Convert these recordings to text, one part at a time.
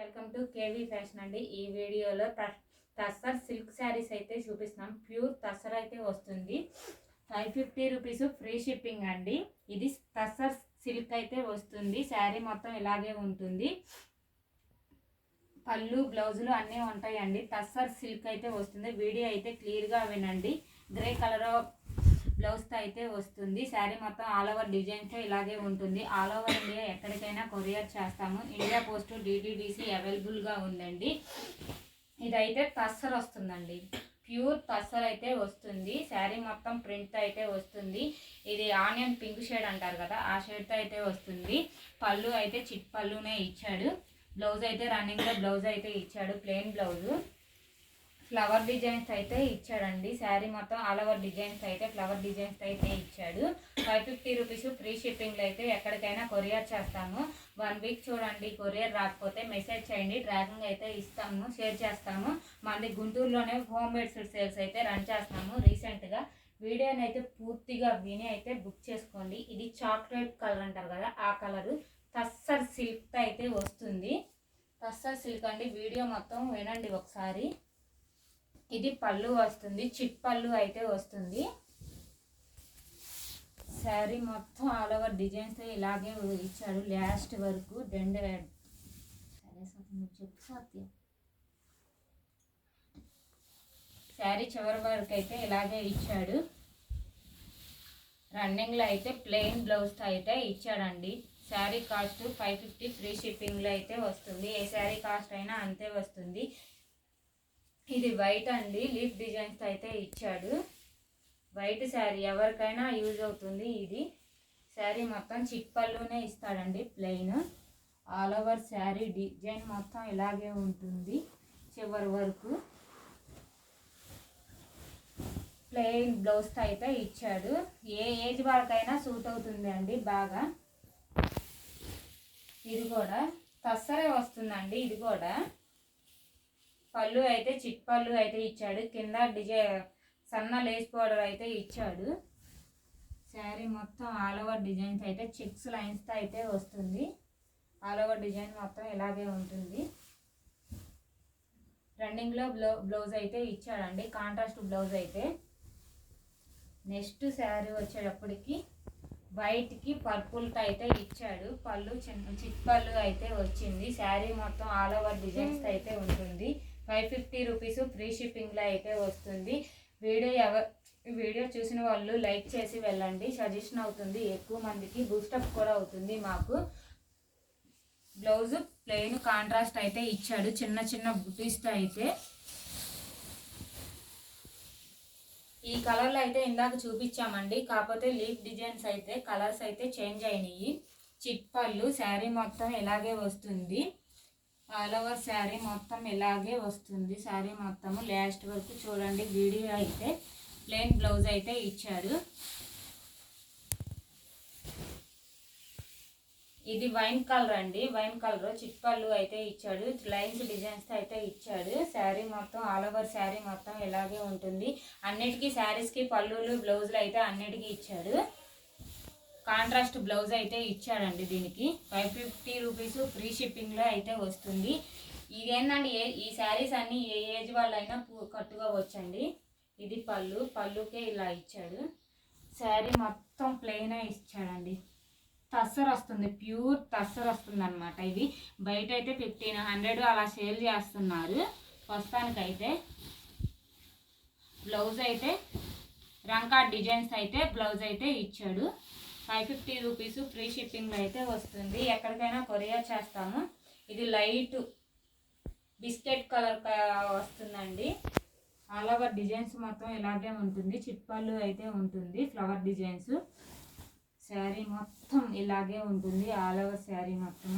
Welcome to KV fashion అండి. ఈ వీడియోలో తస్సర్ సిల్క్ శారీస్ అయితే చూపిస్తున్నాం. ప్యూర్ తస్సర్ అయితే వస్తుంది. Five fifty rupees free shipping అండి. ఇది తస్సర్ సిల్క్ అయితే వస్తుంది. శారీ మొత్తం ఇలాగే ఉంటుంది. పళ్ళు బ్లౌజులు అన్నీ ఉంటాయండి. తస్సర్ సిల్క్ అయితే వస్తుంది. వీడియో అయితే క్లియర్గా వినండి. గ్రే కలర్ బ్లౌజ్తో అయితే వస్తుంది. శారీ మొత్తం ఆల్ ఓవర్ డిజైన్తో ఇలాగే ఉంటుంది. ఆల్ ఓవర్ ఇండియా ఎక్కడికైనా కొరియర్ చేస్తాము. ఇండియా పోస్ట్ డిటిడిసి అవైలబుల్గా ఉందండి. ఇదైతే తస్సర్ వస్తుందండి. ప్యూర్ తస్సర్ అయితే వస్తుంది. శారీ మొత్తం ప్రింట్ అయితే వస్తుంది. ఇది ఆనియన్ పింక్ షేడ్ అంటారు కదా ఆ షేడ్తో అయితే వస్తుంది. పళ్ళు అయితే చిట్ పళ్ళునే ఇచ్చాడు. బ్లౌజ్ అయితే రన్నింగ్లో బ్లౌజ్ అయితే ఇచ్చాడు. Plain blouse. ఫ్లవర్ డిజైన్స్ అయితే ఇచ్చాడండి. శారీ మొత్తం ఆల్ ఓవర్ డిజైన్స్ అయితే ఫ్లవర్ డిజైన్స్ అయితే ఇచ్చాడు. ఫైవ్ ఫిఫ్టీ రూపీస్ ఫ్రీ షిప్పింగ్లో అయితే ఎక్కడికైనా కొరియర్ చేస్తాము వన్ వీక్ చూడండి కొరియర్ రాకపోతే మెసేజ్ చేయండి. ట్రాకింగ్ అయితే ఇస్తాము షేర్ చేస్తాము మనది గుంటూరులోనే హోమ్ మేడ్ సేల్స్ అయితే రన్ చేస్తాము రీసెంట్గా వీడియోని అయితే పూర్తిగా విని అయితే బుక్ చేసుకోండి. ఇది చాక్లెట్ కలర్ అంటారు కదా ఆ కలరు తస్సర్ సిల్క్ అయితే వస్తుంది. తస్సర్ సిల్క్ అండి. వీడియో మొత్తం వినండి ఒకసారి. ఇది పళ్ళు వస్తుంది చిట్ పళ్ళు అయితే వస్తుంది. శారీ మొత్తం ఆల్ ఓవర్ డిజైన్స్ ఇలాగే ఇచ్చాడు లాస్ట్ వరకు రెండు చెప్పు సత్యం. శారీ చివరి వరకు అయితే ఇలాగే ఇచ్చాడు. రన్నింగ్లో అయితే ప్లెయిన్ బ్లౌజ్తో అయితే ఇచ్చాడండి. Sari cost five fifty free షిప్పింగ్లో అయితే వస్తుంది. ఏ శారీ కాస్ట్ అయినా అంతే వస్తుంది. ఇది వైట్ అండి. లీఫ్ డిజైన్స్ అయితే ఇచ్చాడు. వైట్ శారీ ఎవరికైనా యూజ్ అవుతుంది ఇది. శారీ మొత్తం చిప్పల్లోనే ఇస్తాడండి plain. All over sari design మొత్తం ఇలాగే ఉంటుంది చివరి వరకు. ప్లెయిన్ బ్లౌజ్ అయితే ఇచ్చాడు. ఏ ఏజ్ వాళ్ళకైనా సూట్ అవుతుంది అండి బాగా. ఇది కూడా తస్సరే వస్తుందండి ఇది కూడా. పళ్ళు అయితే చిట్ పళ్ళు అయితే ఇచ్చాడు. కింద డిజై సన్న లేస్ పౌడర్ అయితే ఇచ్చాడు. శారీ మొత్తం ఆల్ ఓవర్ డిజైన్స్ అయితే చెక్స్ లైన్స్తో అయితే వస్తుంది. ఆల్ ఓవర్ డిజైన్ మొత్తం ఇలాగే ఉంటుంది. రన్నింగ్లో బ్లౌ బ్లౌజ్ అయితే ఇచ్చాడండి. కాంట్రాస్ట్ బ్లౌజ్ అయితే. నెక్స్ట్ శారీ వచ్చేటప్పటికి వైట్కి పర్పుల్తో అయితే ఇచ్చాడు. పళ్ళు చిన్న చిట్ పళ్ళు అయితే వచ్చింది. శారీ మొత్తం ఆల్ ఓవర్ డిజైన్స్ అయితే ఉంటుంది. ఫైవ్ ఫిఫ్టీ రూపీస్ ఫ్రీ షిప్పింగ్లో అయితే వస్తుంది. వీడియో ఎవ వీడియో చూసిన వాళ్ళు లైక్ చేసి వెళ్ళండి. సజెషన్ అవుతుంది. ఎక్కువ మందికి బూస్టప్ కూడా అవుతుంది మాకు. బ్లౌజ్ ప్లెయిన్ కాంట్రాస్ట్ అయితే ఇచ్చాడు. చిన్న చిన్న బుటీస్తో అయితే. ఈ కలర్లో అయితే ఇందాక చూపించామండి. కాకపోతే లీఫ్ డిజైన్స్ అయితే కలర్స్ అయితే చేంజ్ అయినాయి. చిట్ పళ్ళు శారీ మొత్తం ఇలాగే వస్తుంది. ఆల్ ఓవర్ శారీ మొత్తం ఇలాగే వస్తుంది. శారీ మొత్తం లాస్ట్ వరకు చూడండి. వీడియో అయితే ప్లెయిన్ బ్లౌజ్ అయితే ఇచ్చాడు ఇది వైన్ కలర్ అండి. వైన్ కలర్ చిట్పళ్ళు అయితే ఇచ్చాడు. లైన్స్ డిజైన్స్ అయితే ఇచ్చాడు. శారీ మొత్తం ఆల్ ఓవర్ శారీ మొత్తం ఇలాగే ఉంటుంది. అన్నిటికీ శారీస్కి పళ్ళులు బ్లౌజులు అయితే అన్నిటికీ ఇచ్చాడు. కాంట్రాస్ట్ బ్లౌజ్ అయితే ఇచ్చాడండి దీనికి. ఫైవ్ ఫిఫ్టీ రూపీస్ ఫ్రీ షిప్పింగ్లో అయితే వస్తుంది. ఇదేంటండి ఏ ఈ శారీస్ అన్నీ ఏ ఏజ్ వాళ్ళైనా పు- కట్టుకోవచ్చండి. ఇది పళ్ళు పళ్ళుకే ఇలా ఇచ్చాడు. శారీ మొత్తం ప్లెయిన్ ఇచ్చాడండి. తస్సర్ వస్తుంది ప్యూర్ తస్సర్ వస్తుంది అనమాట ఇది. బయట అయితే ఫిఫ్టీన్ హండ్రెడ్ అలా సేల్ చేస్తున్నారు. ప్రస్తుతానికైతే బ్లౌజ్ అయితే రంకా డిజైన్స్ అయితే బ్లౌజ్ అయితే ఇచ్చాడు. ఫైవ్ ఫిఫ్టీ రూపీస్ ఫ్రీ షిప్పింగ్లో అయితే వస్తుంది. ఎక్కడికైనా కొరియర్ చేస్తాము. ఇది లైట్ బిస్కెట్ కలర్ వస్తుందండి. ఆల్ ఓవర్ డిజైన్స్ మొత్తం ఇలాగే ఉంటుంది. చిట్పళ్ళు అయితే ఉంటుంది. Flower designs. శారీ మొత్తం ఇలాగే ఉంటుంది. ఆల్ ఓవర్ శారీ మొత్తం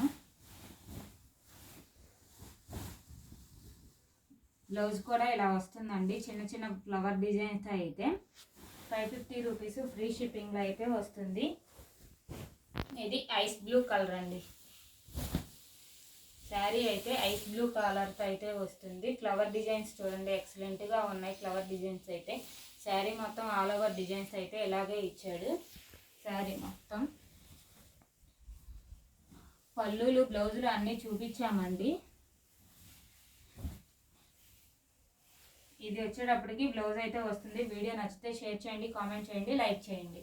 బ్లౌజ్ కూడా ఇలా వస్తుందండి. చిన్న చిన్న ఫ్లవర్ డిజైన్స్ అయితే. ఫైవ్ ఫిఫ్టీ రూపీస్ ఫ్రీ షిప్పింగ్లో అయితే వస్తుంది. ఇది ఐస్ బ్లూ కలర్ అండి. శారీ అయితే ఐస్ బ్లూ కలర్తో అయితే వస్తుంది. ఫ్లవర్ డిజైన్స్ చూడండి ఎక్సలెంట్గా ఉన్నాయి ఫ్లవర్ డిజైన్స్ అయితే. శారీ మొత్తం ఆల్ ఓవర్ డిజైన్స్ అయితే ఇలాగే ఇచ్చాడు. శారీ మొత్తం. పళ్ళులు బ్లౌజులు అన్నీ చూపించామండి. ఇది వచ్చేటప్పటికి బ్లౌజ్ అయితే వస్తుంది. వీడియో నచ్చితే షేర్ చేయండి కామెంట్ చేయండి లైక్ చేయండి.